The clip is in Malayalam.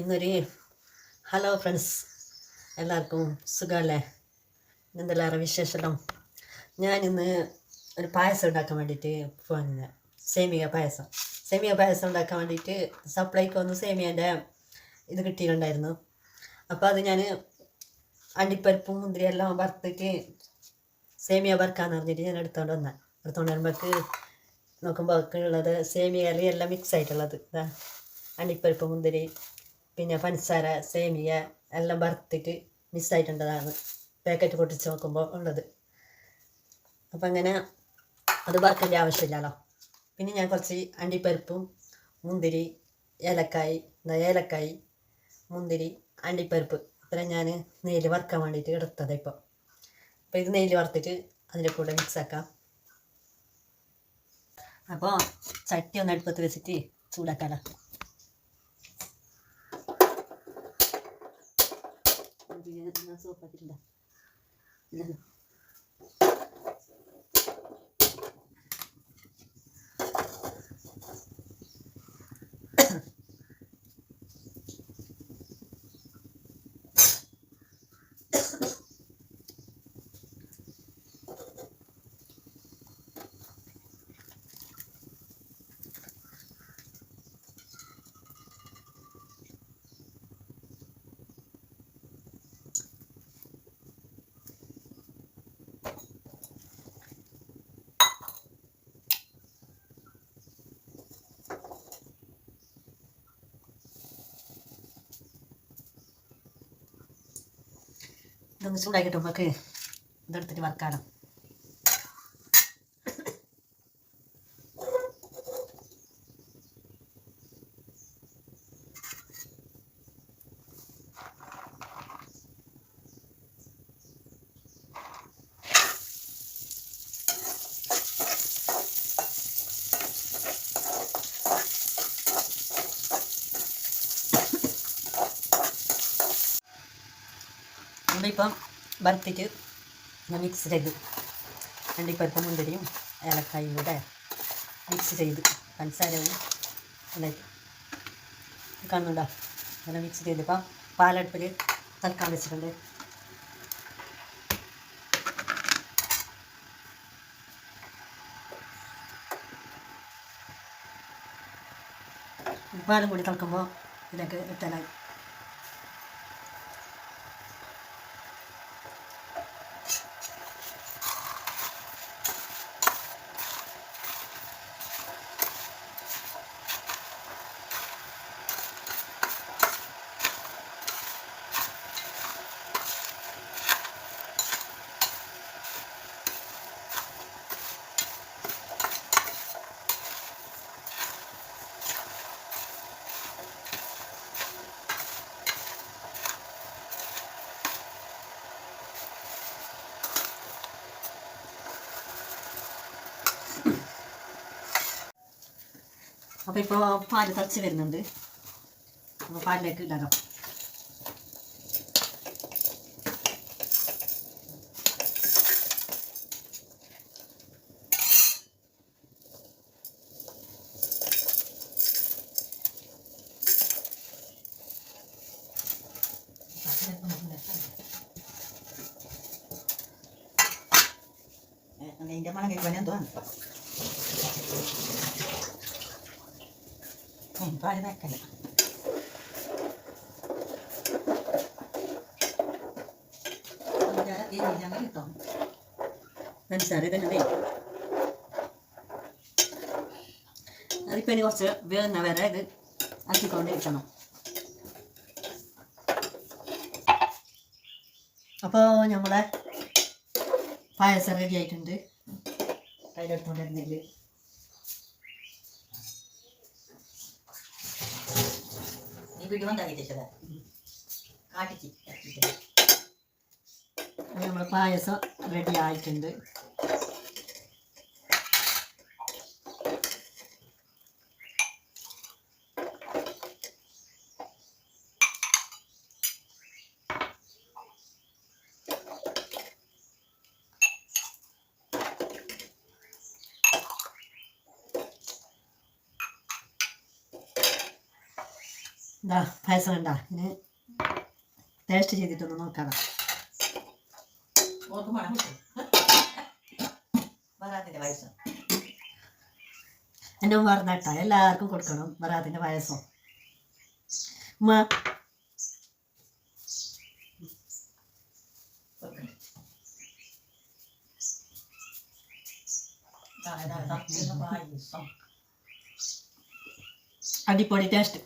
ഇന്നൊരു ഹലോ ഫ്രണ്ട്സ് എല്ലാവർക്കും സുഖമല്ലേ? എന്തെല്ലാവരും വിശേഷം ഞാൻ ഇന്ന് ഒരു പായസം ഉണ്ടാക്കാൻ വേണ്ടിയിട്ട് പോകുന്നത് സേമിയ പായസം. സേമിയ പായസം ഉണ്ടാക്കാൻ വേണ്ടിയിട്ട് സപ്ലൈക്ക് വന്ന് സേമിയന്റെ ഇത് കിട്ടിയിട്ടുണ്ടായിരുന്നു. അപ്പോൾ അത് ഞാൻ അണ്ടിപ്പരിപ്പും മുന്തിരി എല്ലാം വറുത്തിട്ട് സേമിയ വറുക്കാന്ന് പറഞ്ഞിട്ട് ഞാൻ എടുത്തുകൊണ്ട് വന്നെ. എടുത്തുകൊണ്ട് വരുമ്പോൾക്ക് നോക്കുമ്പോൾ ഉള്ളത് സേമിയ എല്ലാം മിക്സ് ആയിട്ടുള്ളത്. അണ്ടിപ്പരിപ്പ് മുന്തിരി പിന്നെ പഞ്ചസാര സേമിയ എല്ലാം വറുത്തിട്ട് മിക്സ് ആയിട്ടുള്ളതാണ്. പാക്കറ്റ് പൊട്ടിച്ച് നോക്കുമ്പോൾ ഉള്ളത്. അപ്പം അങ്ങനെ അത് വറുക്കേണ്ട ആവശ്യമില്ലല്ലോ. പിന്നെ ഞാൻ കുറച്ച് അണ്ടിപ്പരിപ്പും മുന്തിരി ഏലക്കായി ഏലക്കായി മുന്തിരി അണ്ടിപ്പരിപ്പ് ഇത്രയും ഞാൻ നെയ്യിൽ വറുക്കാൻ വേണ്ടിയിട്ട് എടുത്തത് ഇപ്പോൾ അപ്പോൾ ഇത് നെയ്യിൽ വറുത്തിട്ട് അതിന്റെ കൂടെ മിക്സ് ആക്കാം. അപ്പോൾ ചട്ടി ഒന്ന് അടുപ്പത്ത് വെച്ചിട്ട് ചൂടാക്കാലോ. സോപ്പാക്കിട്ടുണ്ടോ ഇല്ലല്ലോ ഇതൊന്ന് ചൂടാക്കിയിട്ട് നമുക്ക് ഇതെടുത്തിട്ട് വറുക്കാനോ നമ്മളിപ്പം ഞാൻ മിക്സ് ചെയ്ത് അണ്ടിപ്പരിപ്പും മുന്തിരിയും ഏലക്കായും കൂടെ മിക്സ് ചെയ്ത് പഞ്ചസാരവും എല്ലാം കാണുന്നുണ്ടോ? അങ്ങനെ മിക്സ് ചെയ്തിപ്പം പാലടുപ്പിൽ തൽക്കാൻ വെച്ചിട്ടുണ്ട്. പാലും കൂടി തിളക്കുമ്പോൾ ഇതിലേക്ക് ഇട്ടാലായി. അപ്പോൾ ഇപ്പോൾ പാൽ തിളച്ച് വരുന്നുണ്ട്. അപ്പോൾ പാലിലേക്ക് ഇടാം അതിന്റെ മണം കഴിക്കാൻ എന്തോ പാൽ പഞ്ചസാര തന്നെ അതിപ്പോൾ ഇനി കുറച്ച് വേകുന്ന വരെ ആക്കിക്കൊണ്ടിരിക്കണം. അപ്പോൾ നമ്മളെ പായസം റെഡി ആയിട്ടുണ്ട്. നീ വീട്ടിൽ ആട്ടിച്ച് നമ്മളെ പായസം റെഡി ആയിട്ടുണ്ട്. എന്താ പായസം കണ്ട? ഇനി ടേസ്റ്റ് ചെയ്തിട്ടൊന്ന് നോക്കാം. എന്നെ മറന്നട്ട എല്ലാവർക്കും കൊടുക്കണം വരാതിന്റെ പായസം. അടിപൊളി ടേസ്റ്റ്